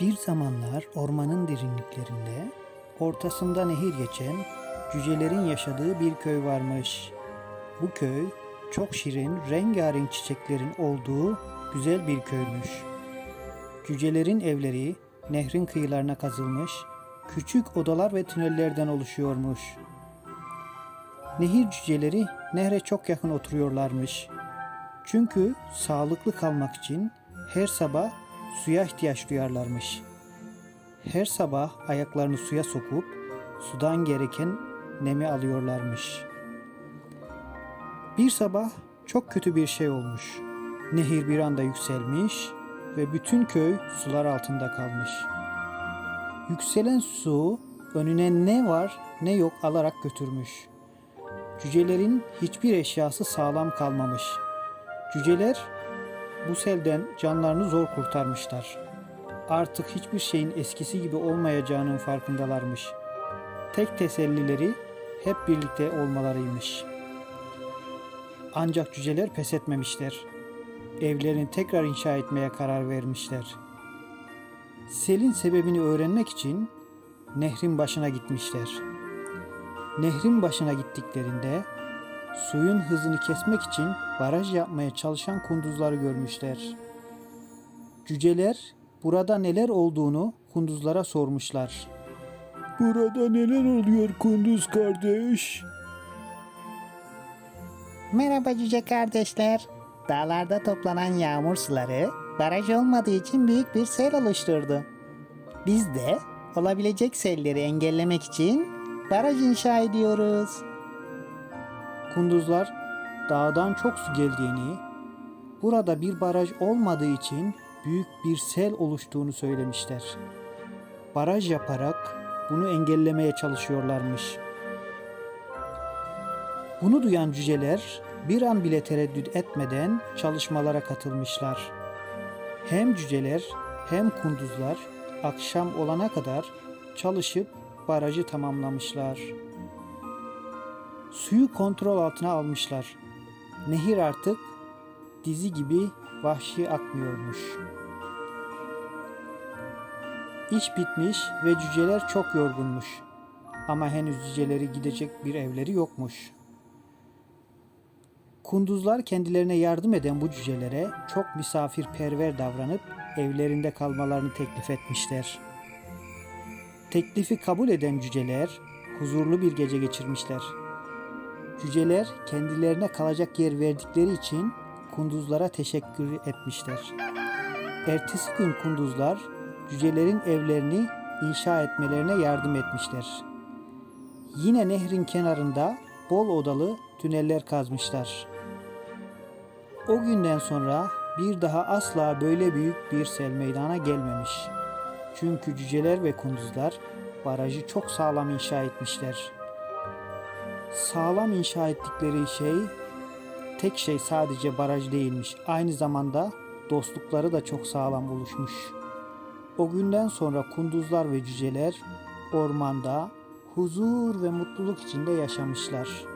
Bir zamanlar ormanın derinliklerinde ortasında nehir geçen cücelerin yaşadığı bir köy varmış. Bu köy çok şirin, rengarenk çiçeklerin olduğu güzel bir köymüş. Cücelerin evleri nehrin kıyılarına kazılmış, küçük odalar ve tünellerden oluşuyormuş. Nehir cüceleri nehre çok yakın oturuyorlarmış. Çünkü sağlıklı kalmak için her sabah suya ihtiyaç duyarlarmış. Her sabah ayaklarını suya sokup sudan gereken nemi alıyorlarmış. Bir sabah çok kötü bir şey olmuş. Nehir bir anda yükselmiş ve bütün köy sular altında kalmış. Yükselen su önüne ne var ne yok alarak götürmüş. Cücelerin hiçbir eşyası sağlam kalmamış. Cüceler bu selden canlarını zor kurtarmışlar. Artık hiçbir şeyin eskisi gibi olmayacağının farkındalarmış. Tek tesellileri hep birlikte olmalarıymış. Ancak cüceler pes etmemişler. Evlerini tekrar inşa etmeye karar vermişler. Selin sebebini öğrenmek için nehrin başına gitmişler. Nehrin başına gittiklerinde suyun hızını kesmek için baraj yapmaya çalışan kunduzları görmüşler. Cüceler burada neler olduğunu kunduzlara sormuşlar. Burada neler oluyor kunduz kardeş? Merhaba cüce kardeşler. Dağlarda toplanan yağmur suları baraj olmadığı için büyük bir sel oluşturdu. Biz de olabilecek selleri engellemek için baraj inşa ediyoruz. Kunduzlar dağdan çok su geldiğini, burada bir baraj olmadığı için büyük bir sel oluştuğunu söylemişler. Baraj yaparak bunu engellemeye çalışıyorlarmış. Bunu duyan cüceler bir an bile tereddüt etmeden çalışmalara katılmışlar. Hem cüceler hem kunduzlar akşam olana kadar çalışıp barajı tamamlamışlar. Suyu kontrol altına almışlar. Nehir artık dizi gibi vahşi akmıyormuş. İş bitmiş ve cüceler çok yorgunmuş. Ama henüz cüceleri gidecek bir evleri yokmuş. Kunduzlar kendilerine yardım eden bu cücelere çok misafirperver davranıp evlerinde kalmalarını teklif etmişler. Teklifi kabul eden cüceler huzurlu bir gece geçirmişler. Cüceler kendilerine kalacak yer verdikleri için kunduzlara teşekkür etmişler. Ertesi gün kunduzlar cücelerin evlerini inşa etmelerine yardım etmişler. Yine nehrin kenarında bol odalı tüneller kazmışlar. O günden sonra bir daha asla böyle büyük bir sel meydana gelmemiş. Çünkü cüceler ve kunduzlar barajı çok sağlam inşa etmişler. Sağlam inşa ettikleri şey tek şey sadece baraj değilmiş. Aynı zamanda dostlukları da çok sağlam oluşmuş. O günden sonra kunduzlar ve cüceler ormanda huzur ve mutluluk içinde yaşamışlar.